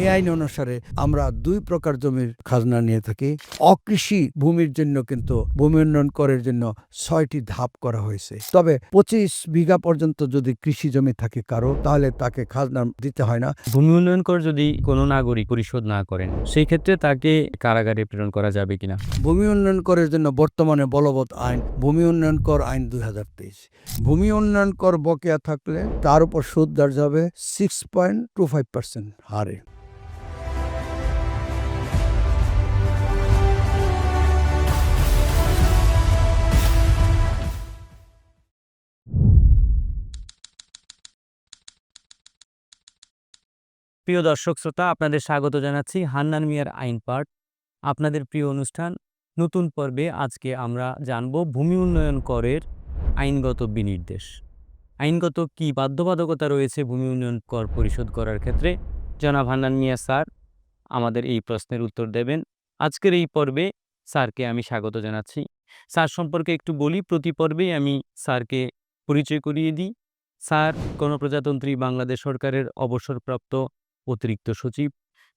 এই আইন অনুসারে আমরা দুই প্রকার জমির খাজনা নিয়ে থাকি। অকৃষি ভূমির জন্য কিন্তু ভূমি উন্নয়ন করের জন্য ছয়টি ধাপ করা হয়েছে। তবে পঁচিশ বিঘা পর্যন্ত যদি কৃষি জমি থাকে কারও তাহলে তাকে খাজনা দিতে হয় না। ভূমি উন্নয়ন কর যদি কোনো নাগরিক পরিশোধ না করেন সেই ক্ষেত্রে তাকে কারাগারে প্রেরণ করা যাবে কিনা? ভূমি উন্নয়ন করের জন্য বর্তমানে বলবৎ আইন ভূমি উন্নয়ন কর আইন দুই হাজার তেইশ। ভূমি উন্নয়ন কর বকেয়া থাকলে তার উপর সুদ ধার্য যাবে six point two five percent হারে। প্রিয় দর্শক শ্রোতা, আপনাদের স্বাগত জানাচ্ছি হান্নান মিয়ার আইন পাঠ। আপনাদের প্রিয় অনুষ্ঠান, নতুন পর্বে আজকে আমরা জানব ভূমি উন্নয়ন করের আইনগত বিনির্দেশ। আইনগত কি বাধ্যবাধকতা রয়েছে ভূমি উন্নয়ন কর পরিশোধ করার ক্ষেত্রে? জনাব হান্নান মিয়া, স্যার, আমাদের এই প্রশ্নের উত্তর দেবেন। আজকের এই পর্বে স্যারকে আমি স্বাগত জানাচ্ছি। স্যার সম্পর্কে একটু বলি, প্রতি পর্বেই আমি স্যারকে পরিচয় করিয়ে দিই। স্যার, গণপ্রজাতন্ত্রী বাংলাদেশ সরকারের অবসরপ্রাপ্ত অতিরিক্ত সচিব।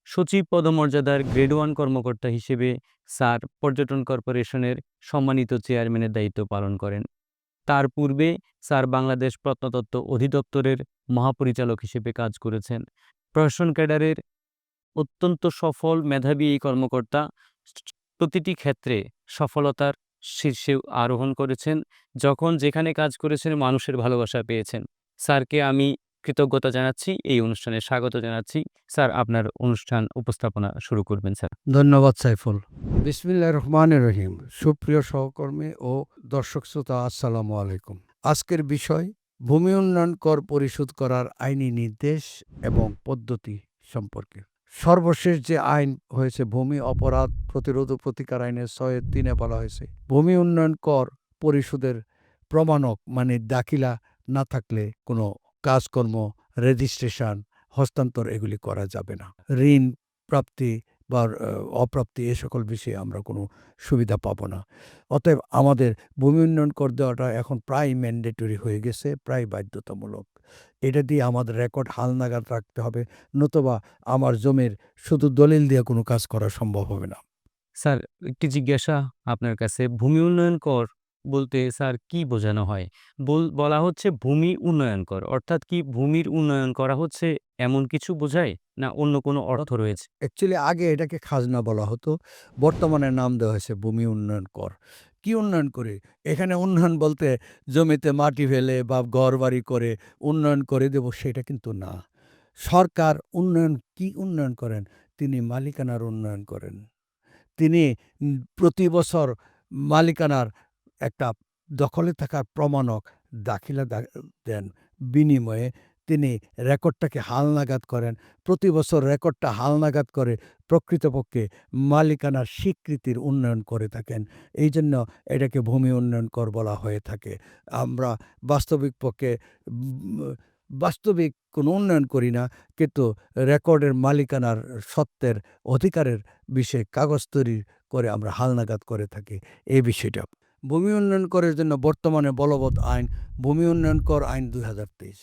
সচিব পদমর্যাদার গ্রেড ওয়ান কর্মকর্তা হিসেবে স্যার পর্যটন কর্পোরেশনের সম্মানিত চেয়ারম্যানের দায়িত্ব পালন করেন। তার পূর্বে স্যার বাংলাদেশ প্রত্নতত্ত্ব অধিদপ্তরের মহাপরিচালক হিসেবে কাজ করেছেন। প্রশাসন ক্যাডারের অত্যন্ত সফল মেধাবী এই কর্মকর্তা প্রতিটি ক্ষেত্রে সফলতার শীর্ষে আরোহণ করেছেন, যখন যেখানে কাজ করেছেন মানুষের ভালোবাসা পেয়েছেন। স্যারকে আমি কৃতজ্ঞতা জানাচ্ছি, এই অনুষ্ঠানে স্বাগত জানাচ্ছি। স্যার, আপনার অনুষ্ঠান উপস্থাপনা শুরু করবেন, স্যার। ধন্যবাদ, সাইফুল। বিসমিল্লাহ রহমান রহিম। সুপ্রিয় সহকর্মী ও দর্শক শ্রোতা, আসসালামু আলাইকুম। আজকের বিষয়, ভূমি উন্নয়ন কর পরিশোধ করার আইনি নির্দেশ এবং পদ্ধতি সম্পর্কে। সর্বশেষ যে আইন হয়েছে, ভূমি অপরাধ প্রতিরোধ ও প্রতিকার আইনের ছয় তিনে বলা হয়েছে, ভূমি উন্নয়ন কর পরিশোধের প্রমাণক মানে দাখিলা, না থাকলে কোনো কাজকর্ম রেজিস্ট্রেশন হস্তান্তর এগুলি করা যাবে না। ঋণ প্রাপ্তি বা অপ্রাপ্তি এ সকল বিষয়ে আমরা কোনো সুবিধা পাবো না। অতএব আমাদের ভূমি উন্নয়ন কর দেওয়াটা এখন প্রায় ম্যান্ডেটরি হয়ে গেছে, প্রায় বাধ্যতামূলক। এটা দিয়ে আমাদের রেকর্ড হালনাগাদ রাখতে হবে, নতুবা আমার জমির শুধু দলিল দিয়ে কোনো কাজ করা সম্ভব হবে না। স্যার, একটি জিজ্ঞাসা আপনার কাছে। ভূমি উন্নয়ন কর বলতে স্যার কি বোঝানো হয়? বল- বলা হচ্ছে ভূমি উন্নয়ন কর অর্থাৎ কি ভূমির উন্নয়ন করা হচ্ছে এমন কিছু বোঝায় না অন্য কোনো অর্থ রয়েছে? অ্যাকচুয়ালি আগে এটাকে খাজনা বলা হতো। বর্তমানে নাম দেওয়া হয়েছে ভূমি উন্নয়ন কর কি উন্নয়ন করে? এখানে উন্নয়ন বলতে জমিতে মাটি ফেলে বা ঘর বাড়ি করে উন্নয়ন করে দেব সেটা কিন্তু না। সরকার উন্নয়ন, কি উন্নয়ন করেন? তিনি মালিকানার উন্নয়ন করেন। তিনি প্রতি বছর মালিকানার একটা দখলে থাকার প্রমাণক দাখিলা দেন। বিনিময়ে তিনি রেকর্ডটাকে হালনাগাদ করেন। প্রতি বছর রেকর্ডটা হালনাগাদ করে প্রকৃতপক্ষে মালিকানার স্বীকৃতির উন্নয়ন করে থাকেন। এই জন্য এটাকে ভূমি উন্নয়ন কর বলা হয়ে থাকে। আমরা বাস্তবিক পক্ষে বাস্তবিক কোনো উন্নয়ন করি না, কিন্তু রেকর্ডের মালিকানার সত্ত্বের অধিকারের বিষয়ে কাগজ তৈরি করে আমরা হালনাগাদ করে থাকি। এই বিষয়টা ভূমি উন্নয়ন করের জন্য বর্তমানে বলবৎ আইন ভূমি উন্নয়ন কর আইন দুই হাজার তেইশ।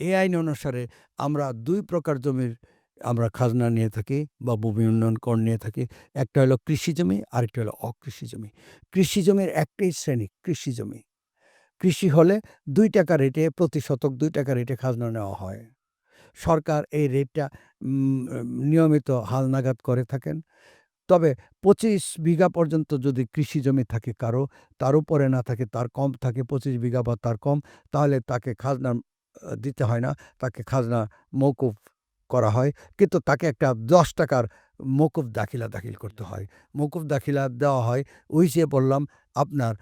এই আইন অনুসারে আমরা দুই প্রকার জমির আমরা খাজনা নিয়ে থাকি বা ভূমি উন্নয়ন কর নিয়ে থাকি। একটা হলো কৃষি জমি, আরেকটা হলো অকৃষি জমি। কৃষি জমির একটাই শ্রেণি, কৃষি জমি। কৃষি হলে দুই টাকা রেটে, প্রতি শতক দুই টাকা রেটে খাজনা নেওয়া হয়। সরকার এই রেটটা নিয়মিত হালনাগাদ করে থাকেন। তবে পঁচিশ বিঘা পর্যন্ত যদি কৃষি জমি থাকে কারও, তার উপরে না থাকে, তার কম থাকে পঁচিশ বিঘা বা তার কম, তাহলে তাকে খাজনা দিতে হয় না। তাকে খাজনা মৌকুফ করা হয়। কিন্তু তাকে একটা দশ টাকার মৌকুফ দাখিলা দাখিল করতে হয়। মৌকুফ দাখিলা দেওয়া হয়, ওই যে বললাম, আপনার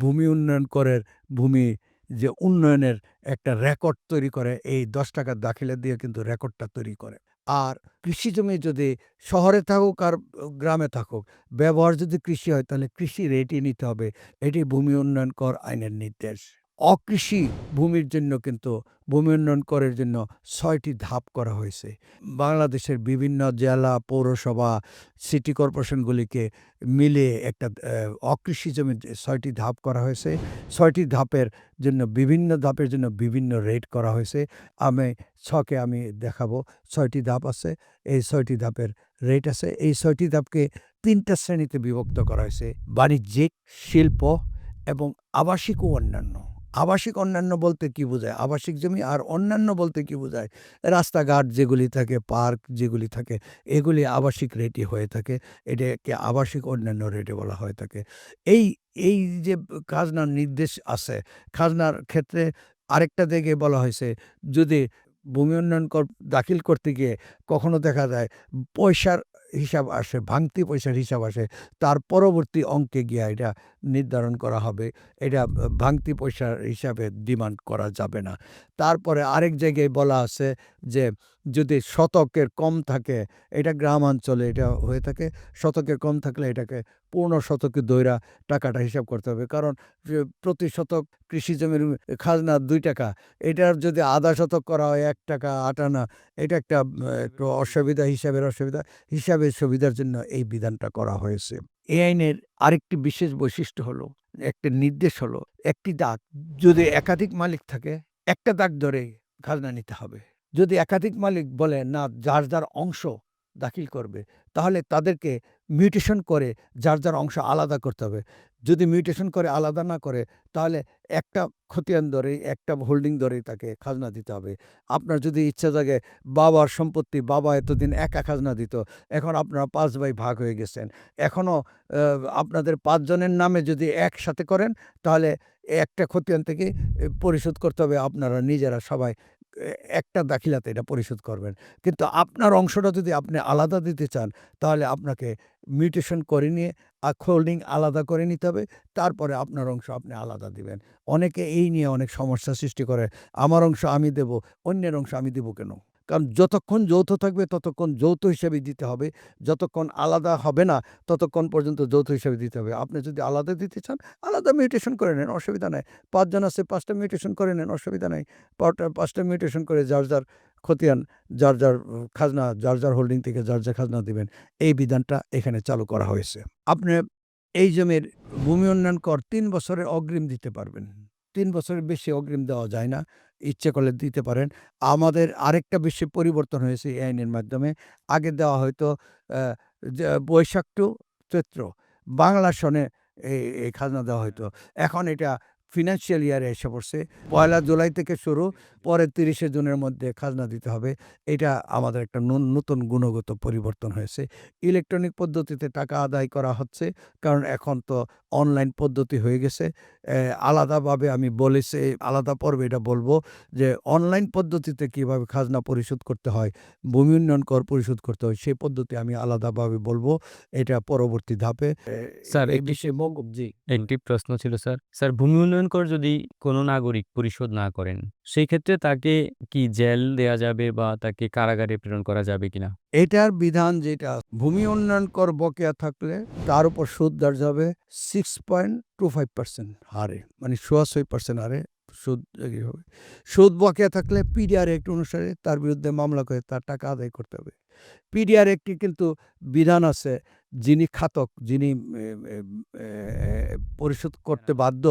ভূমি উন্নয়ন করের ভূমি যে উন্নয়নের একটা রেকর্ড তৈরি করে, এই দশ টাকার দাখিলা দিয়ে কিন্তু রেকর্ডটা তৈরি করে। আর কৃষি জমি যদি শহরে থাকুক আর গ্রামে থাকুক, ব্যবহার যদি কৃষি হয়, তাহলে কৃষি রেটই নিতে হবে। এটি ভূমি উন্নয়ন কর আইনের নির্দেশ। অকৃষি ভূমির জন্য কিন্তু ভূমি উন্নয়ন করের জন্য ছয়টি ধাপ করা হয়েছে। বাংলাদেশের বিভিন্ন জেলা, পৌরসভা, সিটি কর্পোরেশনগুলিকে মিলিয়ে একটা অকৃষি জমির যে ছয়টি ধাপ করা হয়েছে। ছয়টি ধাপের জন্য বিভিন্ন ধাপের জন্য বিভিন্ন রেট করা হয়েছে। আমি, ছকে আমি দেখাবো ছয়টি ধাপ আছে, এই ছয়টি ধাপের রেট আছে। এই ছয়টি ধাপকে তিনটা শ্রেণীতে বিভক্ত করা হয়েছে, বাণিজ্যিক, শিল্প এবং আবাসিক ও অন্যান্য। আবাসিক অন্যান্য বলতে কি বোঝায়? আবাসিক জমি আর অন্যান্য বলতে কি বোঝায়? রাস্তাঘাট যেগুলি থাকে, পার্ক যেগুলি থাকে, এগুলি আবাসিক রেটই হয়ে থাকে। এটাকে আবাসিক অন্যান্য রেটে বলা হয়ে থাকে। এই এই যে খাজনার নির্দেশ আছে, খাজনার ক্ষেত্রে আরেকটা দিকে বলা হয়েছে, যদি ভূমি উন্নয়ন কর, দাখিল করতে গিয়ে কখনো দেখা যায় পয়সার হিসাব আসে, ভাঙতি পয়সার হিসাব আসে, তার পরবর্তী অঙ্কে গিয়ে এটা নির্ধারণ করা হবে। এটা ভাঙতি পয়সার হিসাবে ডিমান্ড করা যাবে না। তারপরে আরেক জায়গায় বলা আছে যে যদি শতকের কম থাকে এটা গ্রামাঞ্চলে এটা হয়ে থাকে শতকের কম থাকলে এটাকে পূর্ণ শতকে দৈরা টাকাটা হিসাব করতে হবে। কারণ প্রতি শতক কৃষি জমির খাজনা দুই টাকা এটার যদি আধা শতক করা হয় এক টাকা আট আনা এটা একটা একটু অসুবিধা হিসাবের অসুবিধা। হিসাবের সুবিধার জন্য এই বিধানটা করা হয়েছে। এই আইনের আরেকটি বিশেষ বৈশিষ্ট্য হলো, একটা নির্দেশ হলো, একটি দাগ যদি একাধিক মালিক থাকে, একটা দাগ ধরে খাজনা নিতে হবে। যদি একাধিক মালিক বলে, না, যার যার অংশ দাখিল করবে, তাহলে তাদেরকে মিউটেশন করে, যার যার অংশ আলাদা করতে হবে। যদি মিউটেশন করে, আলাদা না করে, তাহলে একটা খতিয়ান ধরেই, একটা হোল্ডিং ধরেই তাকে খাজনা দিতে হবে। আপনার যদি ইচ্ছা জাগে, বাবার সম্পত্তি, বাবা এতদিন একা খাজনা দিত, এখন আপনারা পাঁচ ভাই ভাগ হয়ে গেছেন। এখনও আপনাদের পাঁচজনের নামে যদি একসাথে করেন, তাহলে একটা খতিয়ান থেকে পরিশোধ করতে হবে আপনারা নিজেরা সবাই। একটা দাখিলাতে এটা পরিশোধ করবেন। কিন্তু আপনার অংশটা যদি আপনি আলাদা দিতে চান, তাহলে আপনাকে মিউটেশন করে নিয়ে আর হোল্ডিং আলাদা করে নিতে হবে। তারপরে আপনার অংশ আপনি আলাদা দিবেন। অনেকে এই নিয়ে অনেক সমস্যা সৃষ্টি করে। আমার অংশ আমি দেব, অন্যের অংশ আমি দেব কেন? কারণ যতক্ষণ যৌথ থাকবে, ততক্ষণ যৌথ হিসেবে দিতে হবে। যতক্ষণ আলাদা হবে না, ততক্ষণ পর্যন্ত যৌথ হিসেবে দিতে হবে। আপনি যদি আলাদা দিতে চান, আলাদা মিউটেশন করে নেন, অসুবিধা নেই। পাঁচজন আছে, পাঁচটা মিউটেশন করে নেন, অসুবিধা নেই। পাঁচটা- মিউটেশন করে যার যার খতিয়ান যার যার খাজনা, যার যার হোল্ডিং থেকে যার যার খাজনা দিবেন। এই বিধানটা এখানে চালু করা হয়েছে। আপনি এই জমির ভূমি উন্নয়ন কর তিন বছরের অগ্রিম দিতে পারবেন। তিন বছরের বেশি অগ্রিম দেওয়া যায় না। ইচ্ছে করলে দিতে পারেন। আমাদের আরেকটা বিশ্বে পরিবর্তন হয়েছে এই আইনের মাধ্যমে। আগে দেওয়া হয়তো বৈশাখ টু চৈত্র। বাংলা সনে এই খাজনা দেওয়া হয়তো। এখন এটা ফিনান্সিয়াল ইয়ারে এসে পড়ছে। পয়লা জুলাই থেকে শুরু পরে তিরিশে জুনের মধ্যে খাজনা দিতে হবে। এটা আমাদের একটা নতুন গুণগত পরিবর্তন হয়েছে। ইলেকট্রনিক পদ্ধতিতে টাকা আদায় করা হচ্ছে কারণ এখন তো অনলাইন পদ্ধতি হয়ে গেছে। আলাদাভাবে আমি বলেছি আলাদা পর্বে এটা বলব যে অনলাইন পদ্ধতিতে কীভাবে খাজনা পরিশোধ করতে হয় ভূমি উন্নয়ন কর পরিশোধ করতে হয় সেই পদ্ধতি আমি আলাদাভাবে বলব। এটা পরবর্তী ধাপে। স্যার, এই একটি- একটি প্রশ্ন ছিল স্যার। স্যার ভূমি উন্নয়ন কর যদি কোনো নাগরিক পরিশোধ না করেন সেই ক্ষেত্রে তাকে কি জেল দেয়া যাবে বা তাকে কারাগারে প্রেরণ করা যাবে কিনা? এটার বিধান যেটা, ভূমি উন্নয়ন কর বকেয়া থাকলে তার উপর সুদ দাঁড় যাবে six point two five percent হারে মানে সোয়া ছয় পার্সেন্ট হারে সুদ হবে? সুদ বকেয়া থাকলে পিডিআর অ্যাক্ট অনুসারে তার বিরুদ্ধে মামলা করে তার টাকা আদায় করতে হবে। পিডিআর একটি কিন্তু বিধান আছে যিনি খাতক যিনি পরিশোধ করতে বাধ্য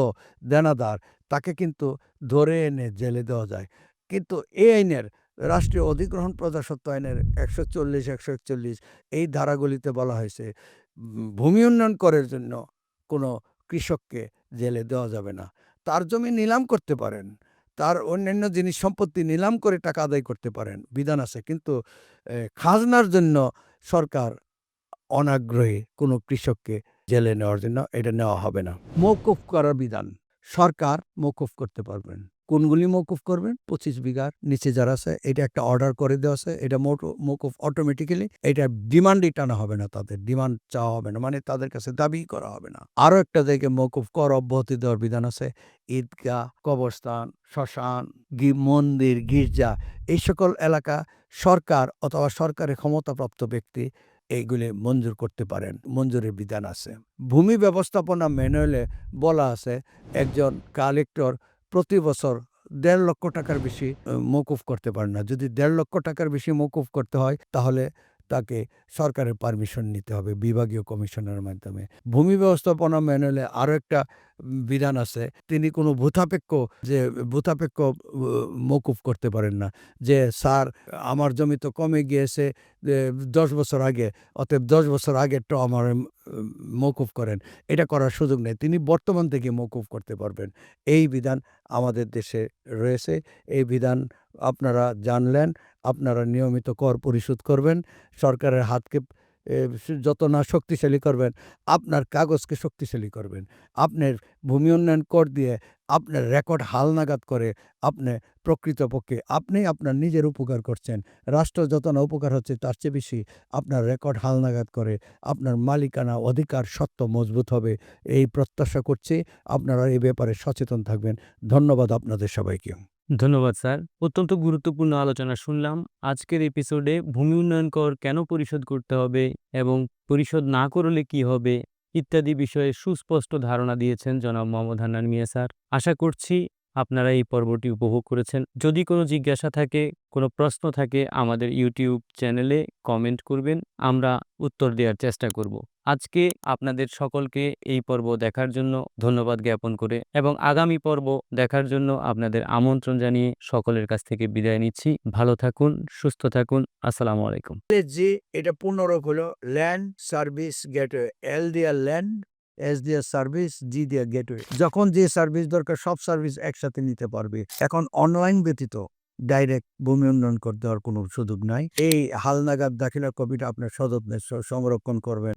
দেনাদার তাকে কিন্তু ধরে এনে জেলে দেওয়া যায়। কিন্তু এই আইনের রাষ্ট্রীয় অধিগ্রহণ প্রজাস্বত্ব আইনের একশো চল্লিশ একশো একচল্লিশ এই ধারাগুলিতে বলা হয়েছে ভূমি উন্নয়ন করার জন্য কোনো কৃষককে জেলে দেওয়া যাবে না। তার জমি নিলাম করতে পারেন। তার অন্যান্য জিনিস সম্পত্তি নিলাম করে টাকা আদায় করতে পারেন। বিধান আছে। কিন্তু খাজনার জন্য সরকার অনাগ্রহে কোনো কৃষককে জেলে নেওয়ার জন্য এটা নেওয়া হবে না। মৌকুফ করার বিধান। সরকার মৌকুফ করতে পারবেন। কোনগুলি মৌকুফ করবেন? পঁচিশ বিঘার নিচে যারা আছে, এটা একটা অর্ডার করে দেওয়া আছে, এটা মৌকু- মৌকুফ অটোমেটিক্যালি এটা ডিমান্ডই টানা হবে না তাদের ডিমান্ড চাওয়া হবে না মানে তাদের কাছে দাবি করা হবে না। আরও একটা জায়গায় মৌকুফ কর অব্যাহতি দেওয়ার বিধান আছে, ঈদগাহ, কবরস্থান, শ্মশান মন্দির, গির্জা, এই সকল এলাকা সরকার অথবা সরকারের ক্ষমতাপ্রাপ্ত ব্যক্তি এইগুলি মঞ্জুর করতে পারেন, মঞ্জুরের বিধান আছে। ভূমি ব্যবস্থাপনা ম্যানুয়ালে বলা আছে, একজন কালেক্টর প্রতি বছর দেড় লক্ষ টাকার বেশি আহ, মওকুফ করতে পারে না। যদি দেড় লক্ষ টাকার বেশি মওকুফ করতে হয় তাহলে তাকে সরকারের পারমিশন নিতে হবে বিভাগীয় কমিশনের মাধ্যমে। ভূমি ব্যবস্থাপনা ম্যানুয়ালে আরও একটা বিধান আছে তিনি কোনো ভূতাপেক্ষ যে ভূতাপেক্ষ আহ, মওকুফ করতে পারেন না। যে স্যার আমার জমি তো কমে গিয়েছে দশ বছর আগে, অতএব দশ বছর আগেরটা আমার মৌকুফ করেন। এটা করার সুযোগ নেই। তিনি বর্তমান থেকে মৌকুফ করতে পারবেন। এই বিধান আমাদের দেশে রয়েছে। এই বিধান আপনারা জানলেন, আপনারা নিয়মিত কর পরিশোধ করবেন। সরকারের হাতকে যত না শক্তিশালী করবেন, আপনার কাগজকে শক্তিশালী করবেন। আপনার ভূমি উন্নয়ন কর দিয়ে আপনার রেকর্ড হালনাগাদ করে আপনি প্রকৃতপক্ষে আপনি আপনার নিজের উপকার করছেন। রাষ্ট্র যত না উপকার হচ্ছে, তার চেয়ে বেশি আপনার রেকর্ড হালনাগাদ করে আপনার মালিকানা অধিকার সত্ত্ব মজবুত হবে। এই প্রত্যাশা করছি। আপনারা এই ব্যাপারে সচেতন থাকবেন। ধন্যবাদ আপনাদের সবাইকে। ধন্যবাদ, স্যার। অত্যন্ত গুরুত্বপূর্ণ আলোচনা শুনলাম। আজকের এপিসোডে ভূমি উন্নয়ন কর কেন পরিশোধ করতে হবে এবং পরিশোধ না করলে কি হবে ইত্যাদি বিষয়ে সুস্পষ্ট ধারণা দিয়েছেন জনাব মোহাম্মদ হান্নান মিয়া, স্যার। আশা করছি আপনারা এই পর্বটি উপভোগ করেছেন। যদি কোনো জিজ্ঞাসা থাকে, কোনো প্রশ্ন থাকে, আমাদের ইউটিউব চ্যানেলে কমেন্ট করবেন। আমরা উত্তর দেওয়ার চেষ্টা করব। আজকে আপনাদের সকলকে এই পর্ব দেখার জন্য ধন্যবাদ জ্ঞাপন করে এবং আগামী পর্ব দেখার জন্য আপনাদের আমন্ত্রণ জানিয়ে সকলের কাছ থেকে বিদায় নিচ্ছি। ভালো থাকুন, সুস্থ থাকুন, আসসালামু আলাইকুম। জি এটা পূর্ণরূপ হলো ল্যান্ড সার্ভিস গেটওয়ে, এল দিয়া ল্যান্ড, এস দিয়া সার্ভিস, জি দিয়া গেটওয়ে। যখন যে সার্ভিস দরকার, সব সার্ভিস একসাথে নিতে পারবে। এখন অনলাইন ব্যতীত ডাইরেক্ট ভূমি উন্নয়ন করে, দেওয়ার কোনো সুযোগ নাই। এই হালনাগাদ দাখিলা কপিটা আপনার সযত্নে সংরক্ষণ করবেন।